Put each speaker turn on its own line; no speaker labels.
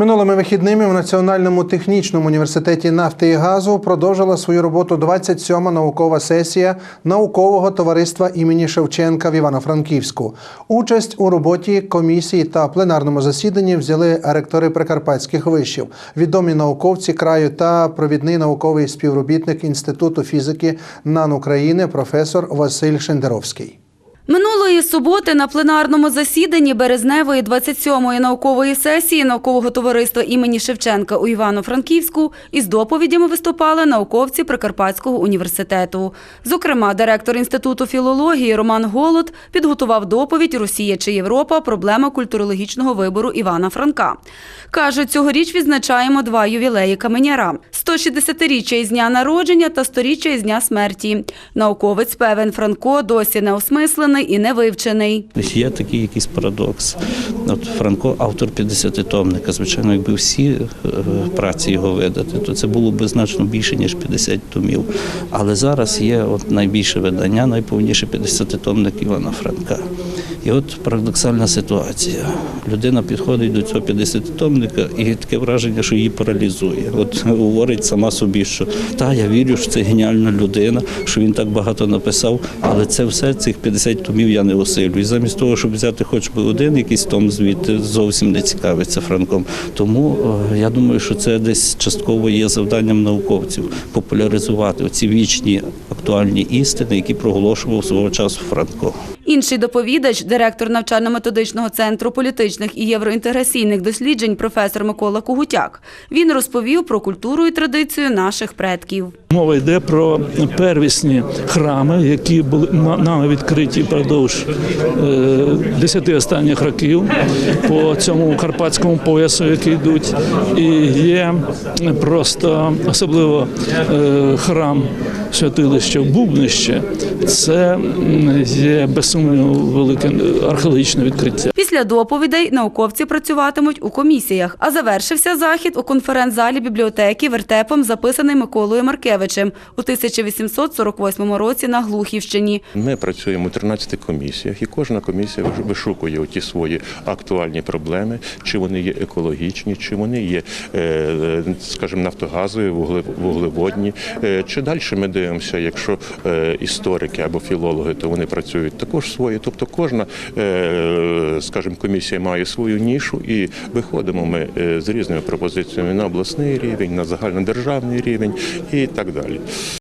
Минулими вихідними в Національному технічному університеті нафти і газу продовжила свою роботу 27-ма наукова сесія наукового товариства імені Шевченка в Івано-Франківську. Участь у роботі комісії та пленарному засіданні взяли ректори прикарпатських вишів, відомі науковці краю та провідний науковий співробітник Інституту фізики НАН України професор Василь Шендеровський.
Минулої суботи на пленарному засіданні березневої 27-ї наукової сесії наукового товариства імені Шевченка у Івано-Франківську із доповідями виступали науковці Прикарпатського університету. Зокрема, директор Інституту філології Роман Голод підготував доповідь «Росія чи Європа. Проблема культурологічного вибору Івана Франка». Каже, цьогоріч відзначаємо два ювілеї каменяра – 160-річчя із дня народження та 100-річчя із дня смерті. Науковець певен Франко досі не осмислений і не вивчений.
Є такий якийсь парадокс. От Франко автор 50-томника. Звичайно, якби всі е, праці його видати, то це було б значно більше, ніж 50 томів. Але зараз є от найбільше видання, найповніше 50-томник Івана Франка. І от парадоксальна ситуація. Людина підходить до цього 50-томника і таке враження, що її паралізує. От говорить сама собі, що та я вірю, що це геніальна людина, що він так багато написав, але це все цих 50 томів я не осилю. І замість того, щоб взяти хоч би один якийсь том звідти, зовсім не цікавиться Франком. Тому е, я думаю, що це десь частково є завданням науковців популяризувати оці вічні актуальні істини, які проголошував свого часу Франко.
Інший доповідач, директор навчально-методичного центру політичних і євроінтеграційних досліджень професор Микола Кугутяк. Він розповів про культуру і традицію наших предків.
Мова йде про первісні храми, які були нами відкриті впродовж е, десяти останніх років по цьому карпатському поясу, які йдуть. І є просто особливо е, храм святилища в Бубнище. Це є без сумніву велике археологічне відкриття.
Після доповідей науковці працюватимуть у комісіях. А завершився захід у конференц-залі бібліотеки вертепом, записаний Миколою Маркевичем у 1848 році на Глухівщині.
Ми працюємо у 13 комісіях, і кожна комісія виш- вишукує ті свої актуальні проблеми, чи вони є екологічні, чи вони є, е, скажімо, нафтогазові, вуглеводні. Е, Чи далі ми дивимося, якщо е, історики або філологи, то вони працюють також свої. Тобто кожна, е, скажімо, комісія має свою нішу, і виходимо ми е, з різними пропозиціями на обласний рівень, на загальнодержавний рівень і так далі.